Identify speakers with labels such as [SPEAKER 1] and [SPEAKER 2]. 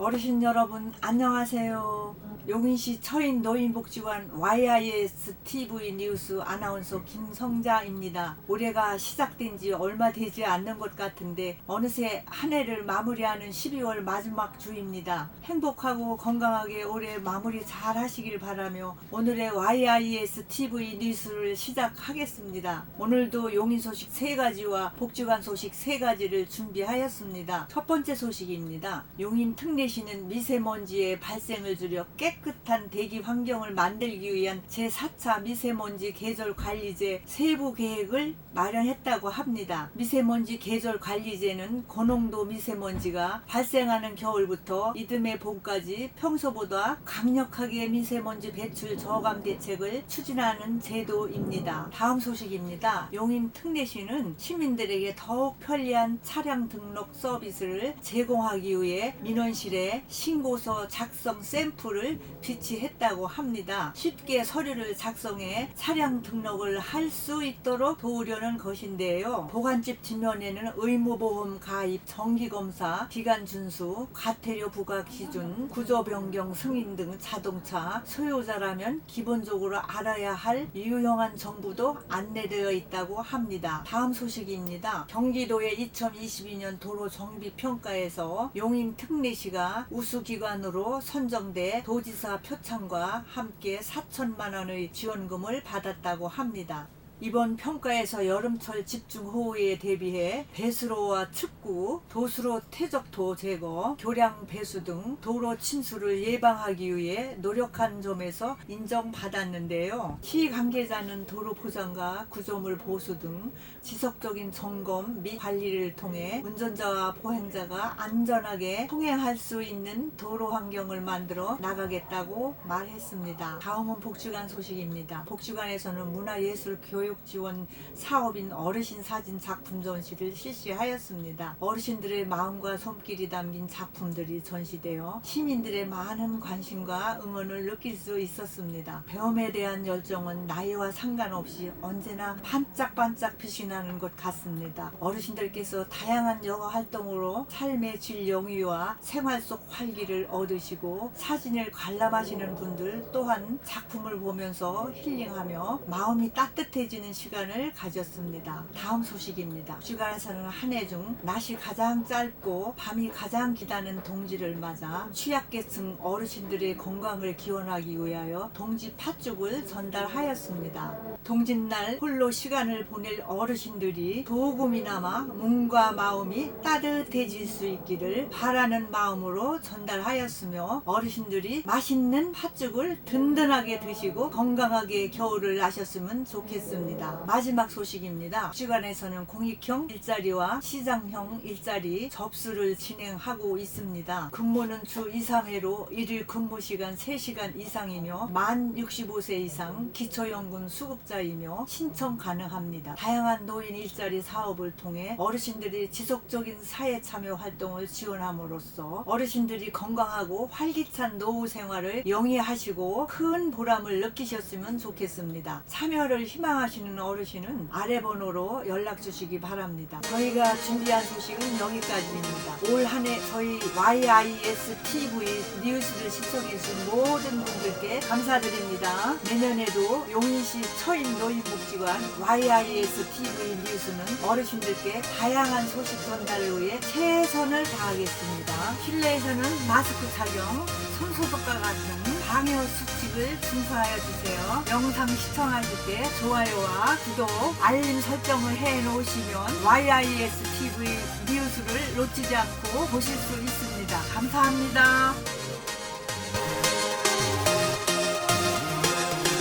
[SPEAKER 1] 어르신 여러분 안녕하세요. 용인시 처인 노인복지관 YIS TV 뉴스 아나운서 김성자입니다. 올해가 시작된 지 얼마 되지 않는 것 같은데 어느새 한 해를 마무리하는 12월 마지막 주입니다. 행복하고 건강하게 올해 마무리 잘 하시길 바라며 오늘의 YIS TV 뉴스를 시작하겠습니다. 오늘도 용인 소식 세 가지와 복지관 소식 세 가지를 준비하였습니다. 첫 번째 소식입니다. 용인 특례 시는 미세먼지의 발생을 줄여 깨끗한 대기 환경을 만들기 위한 제4차 미세먼지 계절 관리제 세부 계획을 마련했다고 합니다. 미세먼지 계절 관리제는 고농도 미세먼지가 발생하는 겨울부터 이듬해 봄까지 평소보다 강력하게 미세먼지 배출 저감 대책을 추진하는 제도입니다. 다음 소식입니다. 용인 특례시는 시민들에게 더욱 편리한 차량 등록 서비스를 제공하기 위해 민원실에 신고서 작성 샘플을 비치했다고 합니다. 쉽게 서류를 작성해 차량 등록을 할 수 있도록 도우려는 것인데요. 보관집 뒷면에는 의무보험 가입, 정기검사, 기간 준수, 과태료 부과 기준, 구조 변경 승인 등 자동차 소유자라면 기본적으로 알아야 할 유용한 정보도 안내되어 있다고 합니다. 다음 소식입니다. 경기도의 2022년 도로 정비 평가에서 용인 특례시가 우수기관으로 선정돼 도지사 표창과 함께 4천만 원의 지원금을 받았다고 합니다. 이번 평가에서 여름철 집중호우에 대비해 배수로와 축구, 도수로 퇴적토 제거, 교량 배수 등 도로 침수를 예방하기 위해 노력한 점에서 인정받았는데요. 시 관계자는 도로 보장과 구조물 보수 등 지속적인 점검 및 관리를 통해 운전자와 보행자가 안전하게 통행할 수 있는 도로 환경을 만들어 나가겠다고 말했습니다. 다음은 복지관 소식입니다. 복지관에서는 문화예술 교육 지원 사업인 어르신 사진 작품 전시를 실시하였습니다. 어르신들의 마음과 손길이 담긴 작품들이 전시되어 시민들의 많은 관심과 응원을 느낄 수 있었습니다. 배움에 대한 열정은 나이와 상관없이 언제나 반짝반짝 빛이 나는 것 같습니다. 어르신들께서 다양한 여가 활동으로 삶의 질 영위와 생활 속 활기를 얻으시고 사진을 관람하시는 분들 또한 작품을 보면서 힐링하며 마음이 따뜻해지는 시간을 가졌습니다. 다음 소식입니다. 주간에서는 한 해 중 낮이 가장 짧고 밤이 가장 기다는 동지를 맞아 취약계층 어르신들의 건강을 기원하기 위하여 동지 팥죽을 전달하였습니다. 동짓날 홀로 시간을 보낼 어르신들이 도금이나마 몸과 마음이 따뜻해질 수 있기를 바라는 마음으로 전달하였으며 어르신들이 맛있는 팥죽을 든든하게 드시고 건강하게 겨울을 나셨으면 좋겠습니다. 마지막 소식입니다. 주간에서는 공익형 일자리와 시장형 일자리 접수를 진행하고 있습니다. 근무는 주 2, 3회로 일일 근무 시간 3시간 이상이며 만 65세 이상 기초연금 수급자이며 신청 가능합니다. 다양한 노인 일자리 사업을 통해 어르신들이 지속적인 사회 참여 활동을 지원함으로써 어르신들이 건강하고 활기찬 노후 생활을 영위하시고 큰 보람을 느끼셨으면 좋겠습니다. 참여를 희망하시 는 어르신은 아래 번호로 연락 주시기 바랍니다. 저희가 준비한 소식은 여기까지입니다. 올 한 해 저희 YIS TV 뉴스를 시청해주신 모든 분들께 감사드립니다. 내년에도 용인시 처인 노인복지관 YIS TV 뉴스는 어르신들께 다양한 소식 전달을 위해 최선을 다하겠습니다. 실내에서는 마스크 착용, 손소독과 같은 방역 수칙 을 준수하여 주세요. 영상 시청하실 때 좋아요와 구독, 알림 설정을 해 놓으시면 YIS TV 뉴스를 놓치지 않고 보실 수 있습니다. 감사합니다.